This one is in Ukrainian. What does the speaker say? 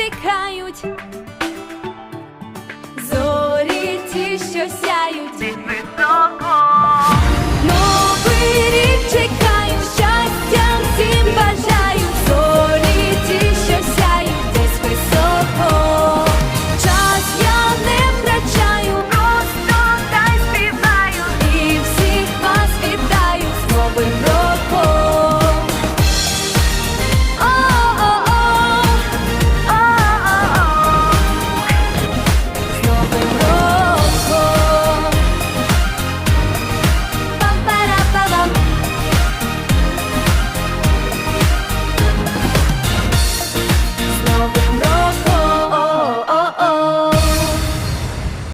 чекають, зорі ті, що сяють.